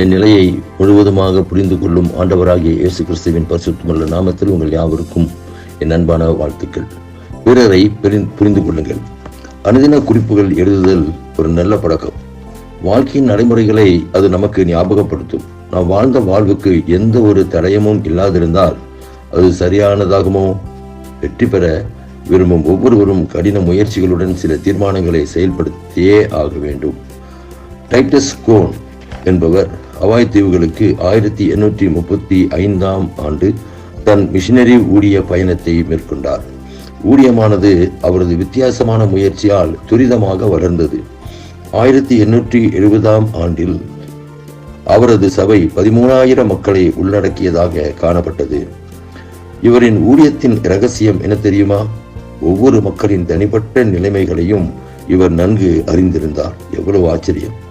என் நிலையை முழுவதுமாக புரிந்து கொள்ளும் ஆண்டவராகிய இயேசு கிறிஸ்துவின் பரிசுத்தமுள்ள நாமத்தில் உங்கள் யாவருக்கும் என் அன்பான வாழ்த்துக்கள். பிறரை புரிந்து கொள்ளுங்கள். அனுதின குறிப்புகள் எழுதுதல் ஒரு நல்ல பழக்கம். வாழ்க்கையின் நடைமுறைகளை அது நமக்கு ஞாபகப்படுத்தும். நாம் வாழ்ந்த வாழ்வுக்கு எந்த ஒரு தடயமும் இல்லாதிருந்தால் அது சரியானதாகுமோ? வெற்றி பெற விரும்பும் ஒவ்வொருவரும் கடின முயற்சிகளுடன் சில தீர்மானங்களை செயல்படுத்தியே ஆக வேண்டும். டைட்டஸ் கோன் என்பவர் ஹவாய் தீவுகளுக்கு ஆயிரத்தி எண்ணூற்றி முப்பத்தி ஐந்தாம் ஆண்டு தன் மிஷினரி ஊழிய பயணத்தை மேற்கொண்டார். ஊழியமானது அவரது வித்தியாசமான முயற்சியால் துரிதமாக வளர்ந்தது. ஆயிரத்தி எண்ணூற்றி எழுபதாம் ஆண்டில் அவரது சபை பதிமூணாயிரம் மக்களை உள்ளடக்கியதாக காணப்பட்டது. இவரின் ஊழியத்தின் இரகசியம் என்ன தெரியுமா? ஒவ்வொரு மக்களின் தனிப்பட்ட நிலைமைகளையும் இவர் நன்கு அறிந்திருந்தார். எவ்வளவு ஆச்சரியம்.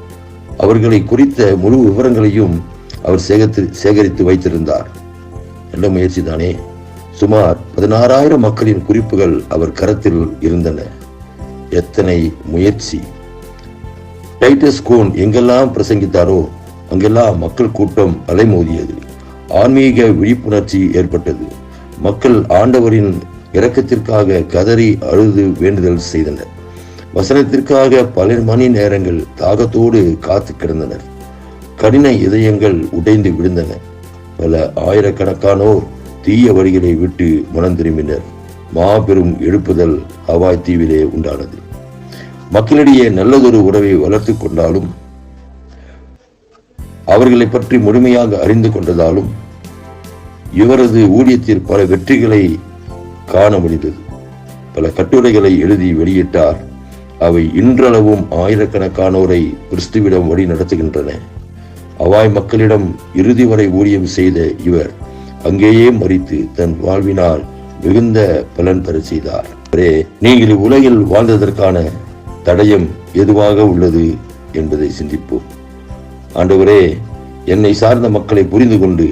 அவர்களை குறித்த முழு விவரங்களையும் அவர் சேகரித்து சேகரித்து வைத்திருந்தார். நல்ல முயற்சி தானே சுமார் பதினாறாயிரம் மக்களின் குறிப்புகள் அவர் கரத்தில் இருந்தன. எத்தனை முயற்சி. டைட்டஸ் கோன் எங்கெல்லாம் பிரசங்கித்தாரோ அங்கெல்லாம் மக்கள் கூட்டம் அலைமோதியது. ஆன்மீக விழிப்புணர்ச்சி ஏற்பட்டது. மக்கள் ஆண்டவரின் இரக்கத்திற்காக கதறி அழுது வேண்டுதல் செய்தனர். வசனத்திற்காக பல மணி நேரங்கள் தாகத்தோடு காத்து கிடந்தனர். கடின இதயங்கள் உடைந்து விழுந்தன. பல ஆயிரக்கணக்கானோர் தீய வழிகளை விட்டு மனம் திரும்பினர் மாபெரும் எழுப்புதல் ஹவாய் தீவிலே உண்டானது. மக்களிடையே நல்லதொரு உறவை வளர்த்து கொண்டாலும் அவர்களை பற்றி முழுமையாக அறிந்து கொண்டதாலும் இவரது ஊழியத்தில் பல வெற்றிகளை காண முடிந்தது. பல கட்டுரைகளை எழுதி வெளியிட்டார் அவை இன்றளவும் ஆயிரக்கணக்கானோரை கிறிஸ்துவிடம் வழி நடத்துகின்றன. அவாய் மக்களிடம் இறுதி வரை ஊழியம் செய்த இவர் அங்கேயே மறித்து தன் வாழ்வினால் மிகுந்த பலன் பெற செய்தார். நீங்கள் இவ்வுலகில் வாழ்ந்ததற்கான தடயம் எதுவாக உள்ளது என்பதை சிந்திப்போம். ஆண்டவரே என்னை சார்ந்த மக்களை புரிந்து கொண்டு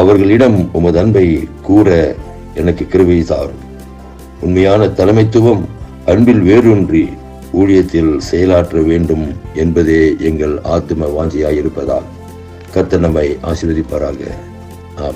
அவர்களிடம் உமது அன்பை கூற எனக்கு கிருவை தாரும் உண்மையான தலைமைத்துவம் அன்பில் வேரூன்றி ஊழியத்தில் செயலாற்ற வேண்டும் என்பதே எங்கள் ஆத்தும வாஞ்சியாயிருப்பதால் கத்த நம்மை ஆசீர்வதிப்பாராக. ஆமே